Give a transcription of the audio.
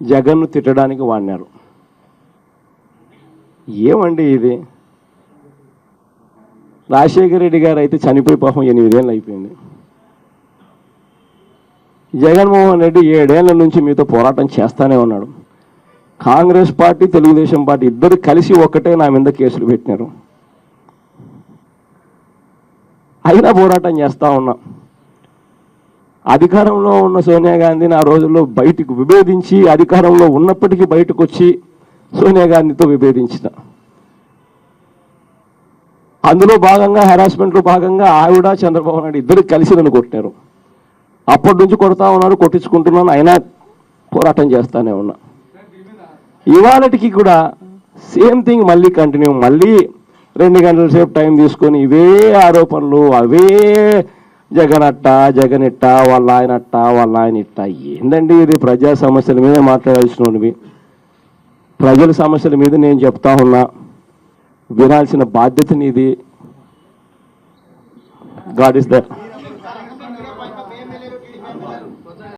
జగన్ను తిట్టడానికి వాడినారు. ఏమండి ఇది? రాజశేఖర రెడ్డి గారు అయితే చనిపోయి పాపం ఎనిమిదేళ్ళు అయిపోయింది. జగన్మోహన్ రెడ్డి ఏడేళ్ళ నుంచి మీతో పోరాటం చేస్తానే ఉన్నాడు. కాంగ్రెస్ పార్టీ తెలుగుదేశం పార్టీ ఇద్దరు కలిసి ఒక్కటే నా మీద కేసులు పెట్టినారు. అయినా పోరాటం చేస్తూ ఉన్నా. అధికారంలో ఉన్న సోనియా గాంధీని ఆ రోజుల్లో బయటకు విభేదించి అధికారంలో ఉన్నప్పటికీ బయటకు వచ్చి సోనియా గాంధీతో విభేదించిన. అందులో భాగంగా హెరాస్మెంట్లో భాగంగా ఆవిడ చంద్రబాబు నాయుడు ఇద్దరు కలిసి నన్ను కొట్టారు అప్పటి నుంచి కొడతా ఉన్నారు కొట్టించుకుంటున్నాను అయినా పోరాటం చేస్తానే ఉన్నా. ఇవాళకి కూడా సేమ్ థింగ్ మళ్ళీ కంటిన్యూ మళ్ళీ రెండు గంటల సేపు టైం తీసుకొని ఇవే ఆరోపణలు అవే జగన్ అట్ట జగన్ ఇట్ట వాళ్ళ ఆయన అట్ట వాళ్ళ ఆయన ఇట్ట ఏంటండి ఇది? ప్రజా సమస్యల మీద మాట్లాడాల్సినవి ప్రజల సమస్యల మీద నేను చెప్తా ఉన్నా. వినాల్సిన బాధ్యత నీది. God is the